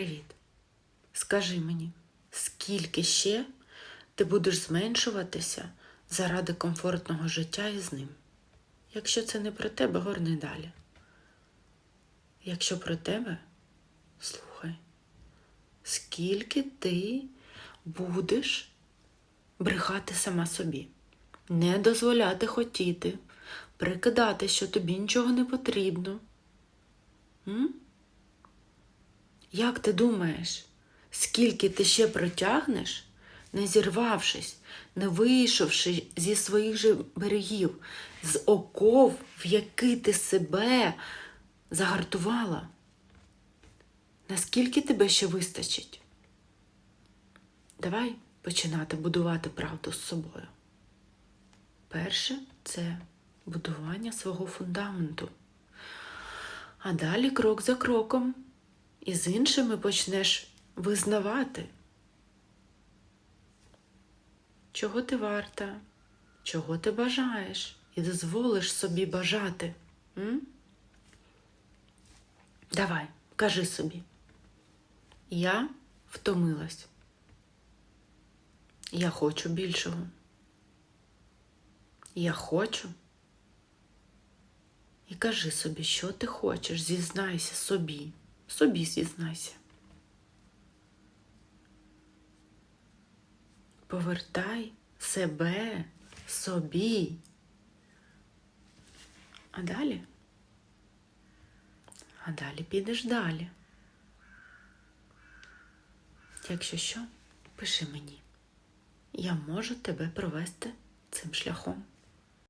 Привіт. Скажи мені, скільки ще ти будеш зменшуватися заради комфортного життя із ним? Якщо це не про тебе, горни далі. Якщо про тебе, слухай, скільки ти будеш брехати сама собі, не дозволяти хотіти, прикидати, що тобі нічого не потрібно. М? Як ти думаєш, скільки ти ще протягнеш, не зірвавшись, не вийшовши зі своїх же берегів, з оков, в який ти себе загартувала? Наскільки тебе ще вистачить? Давай починати будувати правду з собою. Перше це будування свого фундаменту. А далі крок за кроком і з іншими почнеш визнавати, чого ти варта, чого ти бажаєш, і дозволиш собі бажати. М? Давай, кажи собі. Я втомилась. Я хочу більшого. Я хочу. І кажи собі, що ти хочеш, зізнайся собі. Собі зізнайся. Повертай себе собі. А далі? А далі підеш далі. Якщо що, пиши мені. Я можу тебе провести цим шляхом.